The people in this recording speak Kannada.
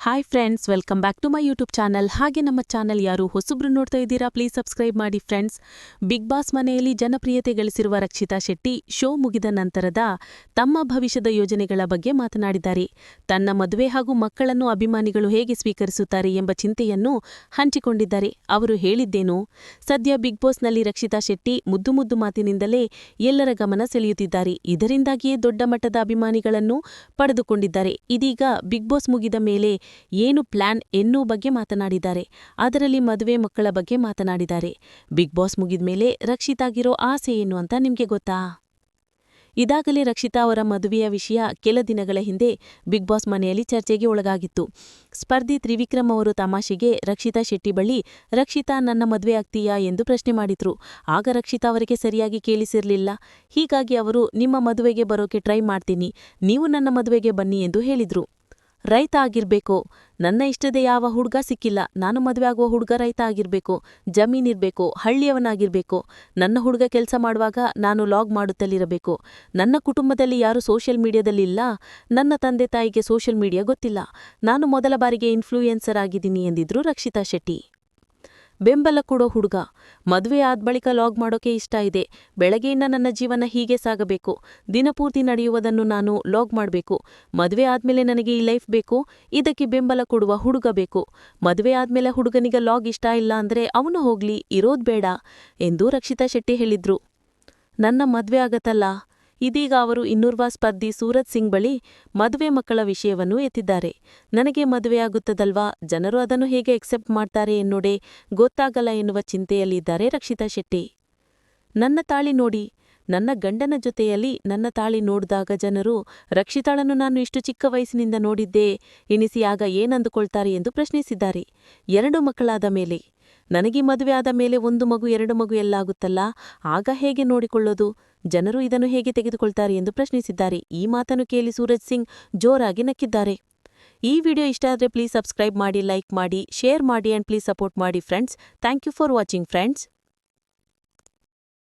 Hi friends welcome back to my YouTube channel ಹಾಗೆ ನಮ್ಮ ಚಾನಲ್ ಯಾರು ಹೊಸಬ್ರು ನೋಡ್ತಾ ಇದ್ದೀರಾ ಪ್ಲೀಸ್ ಸಬ್ಸ್ಕ್ರೈಬ್ ಮಾಡಿ ಫ್ರೆಂಡ್ಸ್ ಬಿಗ್ ಬಾಸ್ ಮನೆಯಲ್ಲಿ ಜನಪ್ರಿಯತೆ ಗಳಿಸಿರುವ ರಕ್ಷಿತಾ ಶೆಟ್ಟಿ ಶೋ ಮುಗಿದ ನಂತರದ ತಮ್ಮ ಭವಿಷ್ಯದ ಯೋಜನೆಗಳ ಬಗ್ಗೆ ಮಾತನಾಡಿದ್ದಾರೆ. ತನ್ನ ಮದುವೆ ಹಾಗೂ ಮಕ್ಕಳನ್ನು ಅಭಿಮಾನಿಗಳು ಹೇಗೆ ಸ್ವೀಕರಿಸುತ್ತಾರೆ ಎಂಬ ಚಿಂತೆಯನ್ನು ಹಂಚಿಕೊಂಡಿದ್ದಾರೆ. ಅವರು ಹೇಳಿದ್ದೇನು? ಸದ್ಯ ಬಿಗ್ ಬಾಸ್ನಲ್ಲಿ ರಕ್ಷಿತಾ ಶೆಟ್ಟಿ ಮುದ್ದು ಮುದ್ದು ಮಾತಿನಿಂದಲೇ ಎಲ್ಲರ ಗಮನ ಸೆಳೆಯುತ್ತಿದ್ದಾರೆ. ಇದರಿಂದಾಗಿಯೇ ದೊಡ್ಡ ಮಟ್ಟದ ಅಭಿಮಾನಿಗಳನ್ನು ಪಡೆದುಕೊಂಡಿದ್ದಾರೆ. ಇದೀಗ ಬಿಗ್ ಬಾಸ್ ಮುಗಿದ ಮೇಲೆ ಏನು ಪ್ಲಾನ್ ಎನ್ನುವ ಬಗ್ಗೆ ಮಾತನಾಡಿದ್ದಾರೆ. ಅದರಲ್ಲಿ ಮದುವೆ ಮಕ್ಕಳ ಬಗ್ಗೆ ಮಾತನಾಡಿದ್ದಾರೆ. ಬಿಗ್ ಬಾಸ್ ಮುಗಿದ ಮೇಲೆ ರಕ್ಷಿತಾಗಿರೋ ಆಸೆ ಏನು ಅಂತ ನಿಮಗೆ ಗೊತ್ತಾ? ಇದಾಗಲೇ ರಕ್ಷಿತಾ ಅವರ ಮದುವೆಯ ವಿಷಯ ಕೆಲ ದಿನಗಳ ಹಿಂದೆ ಬಿಗ್ ಬಾಸ್ ಮನೆಯಲ್ಲಿ ಚರ್ಚೆಗೆ ಒಳಗಾಗಿತ್ತು. ಸ್ಪರ್ಧಿ ತ್ರಿವಿಕ್ರಮ್ ಅವರು ತಮಾಷೆಗೆ, ರಕ್ಷಿತಾ ಶೆಟ್ಟಿ ಬಳಿ ರಕ್ಷಿತಾ ನನ್ನ ಮದುವೆ ಆಗ್ತೀಯಾ? ಎಂದು ಪ್ರಶ್ನೆ ಮಾಡಿದ್ರು. ಆಗ ರಕ್ಷಿತಾ ಅವರಿಗೆ ಸರಿಯಾಗಿ ಕೇಳಿಸಿರಲಿಲ್ಲ. ಹೀಗಾಗಿ ಅವರು, ನಿಮ್ಮ ಮದುವೆಗೆ ಬರೋಕೆ ಟ್ರೈ ಮಾಡ್ತೀನಿ. ನೀವು ನನ್ನ ಮದುವೆಗೆ ಬನ್ನಿ ಎಂದು ಹೇಳಿದ್ರು. ರೈತ ಆಗಿರ್ಬೇಕು ನನ್ನ ಇಷ್ಟದೇ ಯಾವ ಹುಡುಗ ಸಿಕ್ಕಿಲ್ಲ. ನಾನು ಮದುವೆ ಆಗುವ ಹುಡುಗ ರೈತ ಆಗಿರ್ಬೇಕು ಜಮೀನಿರ್ಬೇಕು ಹಳ್ಳಿಯವನಾಗಿರ್ಬೇಕು. ನನ್ನ ಹುಡುಗ ಕೆಲಸ ಮಾಡುವಾಗ ನಾನು ಲಾಗ್ ಮಾಡುತ್ತಲಿರಬೇಕು. ನನ್ನ ಕುಟುಂಬದಲ್ಲಿ ಯಾರು ಸೋಷಿಯಲ್ ಮೀಡಿಯಾದಲ್ಲಿ ಇಲ್ಲ. ನನ್ನ ತಂದೆ ತಾಯಿಗೆ ಸೋಷಿಯಲ್ ಮೀಡಿಯಾ ಗೊತ್ತಿಲ್ಲ. ನಾನು ಮೊದಲ ಬಾರಿಗೆ ಇನ್ಫ್ಲೂಯೆನ್ಸರ್ ಆಗಿದ್ದೀನಿ ಎಂದಿದ್ರು ರಕ್ಷಿತಾ ಶೆಟ್ಟಿ. ಬೆಂಬಲ ಕೊಡೋ ಹುಡುಗ. ಮದುವೆ ಆದ ಬಳಿಕ ಲಾಗ್ ಮಾಡೋಕೆ ಇಷ್ಟ ಇದೆ. ಬೆಳಗ್ಗೆಯಿಂದ ನನ್ನ ಜೀವನ ಹೀಗೆ ಸಾಗಬೇಕು. ದಿನಪೂರ್ತಿ ನಡೆಯುವುದನ್ನು ನಾನು ಲಾಗ್ ಮಾಡಬೇಕು. ಮದುವೆ ಆದ್ಮೇಲೆ ನನಗೆ ಈ ಲೈಫ್ ಬೇಕು. ಇದಕ್ಕೆ ಬೆಂಬಲ ಕೊಡುವ ಹುಡುಗ ಬೇಕು. ಮದುವೆ ಆದ್ಮೇಲೆ ಹುಡುಗನಿಗೆ ಲಾಗ್ ಇಷ್ಟ ಇಲ್ಲ ಅಂದ್ರೆ ಅವನು ಹೋಗ್ಲಿ, ಇರೋದ್ ಬೇಡ ಎಂದು ರಕ್ಷಿತಾ ಶೆಟ್ಟಿ ಹೇಳಿದ್ರು. ನನ್ನ ಮದ್ವೆ ಆಗತ್ತಲ್ಲ? ಇದೀಗ ಅವರು ಇನ್ನೂರ್ವ ಸ್ಪರ್ಧಿ ಸೂರತ್ ಸಿಂಗ್ ಬಳಿ ಮದುವೆ ಮಕ್ಕಳ ವಿಷಯವನ್ನು ಎತ್ತಿದ್ದಾರೆ. ನನಗೆ ಮದುವೆಯಾಗುತ್ತದಲ್ವಾ? ಜನರು ಅದನ್ನು ಹೇಗೆ ಎಕ್ಸೆಪ್ಟ್ ಮಾಡ್ತಾರೆ ಎನ್ನೋಡೆ ಗೊತ್ತಾಗಲ್ಲ ಎನ್ನುವ ಚಿಂತೆಯಲ್ಲಿದ್ದಾರೆ ರಕ್ಷಿತಾ ಶೆಟ್ಟಿ. ನನ್ನ ತಾಳಿ ನೋಡಿ. ನನ್ನ ಗಂಡನ ಜೊತೆಯಲ್ಲಿ ನನ್ನ ತಾಳಿ ನೋಡಿದಾಗ ಜನರು, ರಕ್ಷಿತಾಳನ್ನು ನಾನು ಇಷ್ಟು ಚಿಕ್ಕ ವಯಸ್ಸಿನಿಂದ ನೋಡಿದ್ದೆ ಎನಿಸಿ ಆಗ ಏನಂದುಕೊಳ್ತಾರೆ ಎಂದು ಪ್ರಶ್ನಿಸಿದ್ದಾರೆ. ಎರಡು ಮಕ್ಕಳಾದ ಮೇಲೆ. ನನಗೆ ಮದುವೆ ಆದ ಮೇಲೆ ಒಂದು ಮಗು, ಎರಡು ಮಗು ಎಲ್ಲಾಗುತ್ತಲ್ಲ, ಆಗ ಹೇಗೆ ನೋಡಿಕೊಳ್ಳೋದು? ಜನರು ಇದನ್ನು ಹೇಗೆ ತೆಗೆದುಕೊಳ್ತಾರೆ ಎಂದು ಪ್ರಶ್ನಿಸಿದ್ದಾರೆ. ಈ ಮಾತನ್ನು ಕೇಳಿ ಸೂರಜ್ ಸಿಂಗ್ ಜೋರಾಗಿ ನಕ್ಕಿದ್ದಾರೆ. ಈ ವಿಡಿಯೋ ಇಷ್ಟ ಆದರೆ ಪ್ಲೀಸ್ ಸಬ್ಸ್ಕ್ರೈಬ್ ಮಾಡಿ ಲೈಕ್ ಮಾಡಿ ಶೇರ್ ಮಾಡಿ ಆ್ಯಂಡ್ ಪ್ಲೀಸ್ ಸಪೋರ್ಟ್ ಮಾಡಿ friends thank you for watching friends